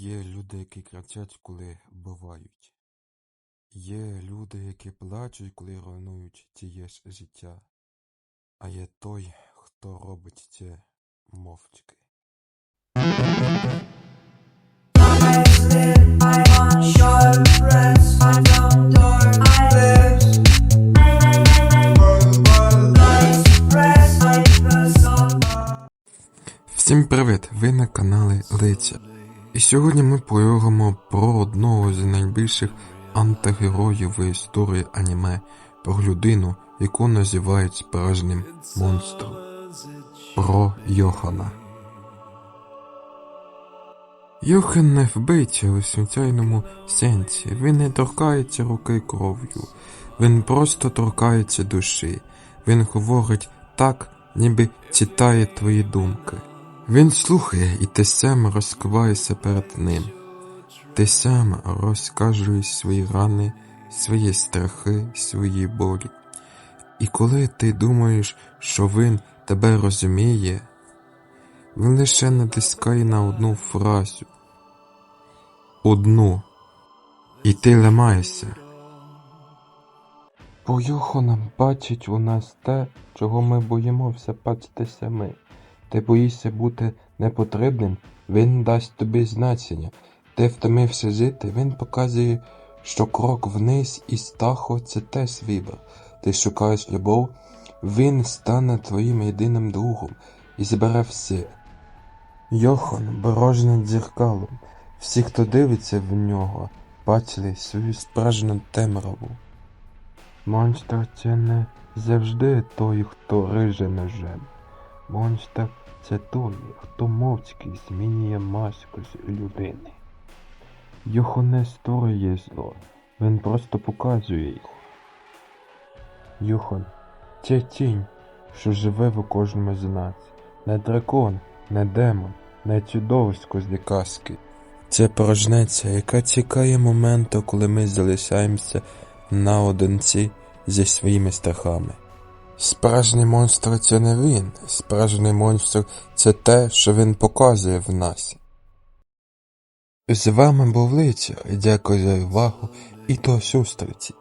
Є люди, які кричать, коли вбивають. Є люди, які плачуть, коли руйнують чиєсь життя. А є той, хто робить це мовчки. Всім привіт! Ви на каналі Лиця. І сьогодні ми поговоримо про одного з найбільших антигероїв в історії аніме, про людину, яку називають справжнім монстром. Про Йохана. Йохан не вбивця у звичайному сенсі. Він не торкається руки кров'ю. Він просто торкається душі. Він говорить так, ніби читає твої думки. Він слухає, і ти сам розкриваєшся перед ним. Ти сам розкажуєш свої рани, свої страхи, свої болі. І коли ти думаєш, що він тебе розуміє, він лише натискає на одну фразу. Одну. І ти ламаєшся. Бо Йоханам бачить у нас те, чого ми боїмося бачити самі. Ти боїшся бути непотрібним, він дасть тобі значення. Ти втомився жити, він показує, що крок вниз і стахо це теж вибір. Ти шукаєш любов, він стане твоїм єдиним другом і збере все. Йохан порожнє дзеркало. Всі, хто дивиться в нього, бачили свою справжню темряву. Монстр це не завжди той, хто риже ножем. Монстр це той, хто мовчки змінює маску людини. Його не створює зло, він просто показує його. Юхон це тінь, що живе в кожному з нас. Не дракон, не демон, не чудовисько з казки. Це порожнеця, яка чекає моменту, коли ми залишаємося наодинці зі своїми страхами. Справжній монстр це не він. Справжній монстр це те, що він показує в нас. З вами був лицар. Дякую за увагу і до зустрічі.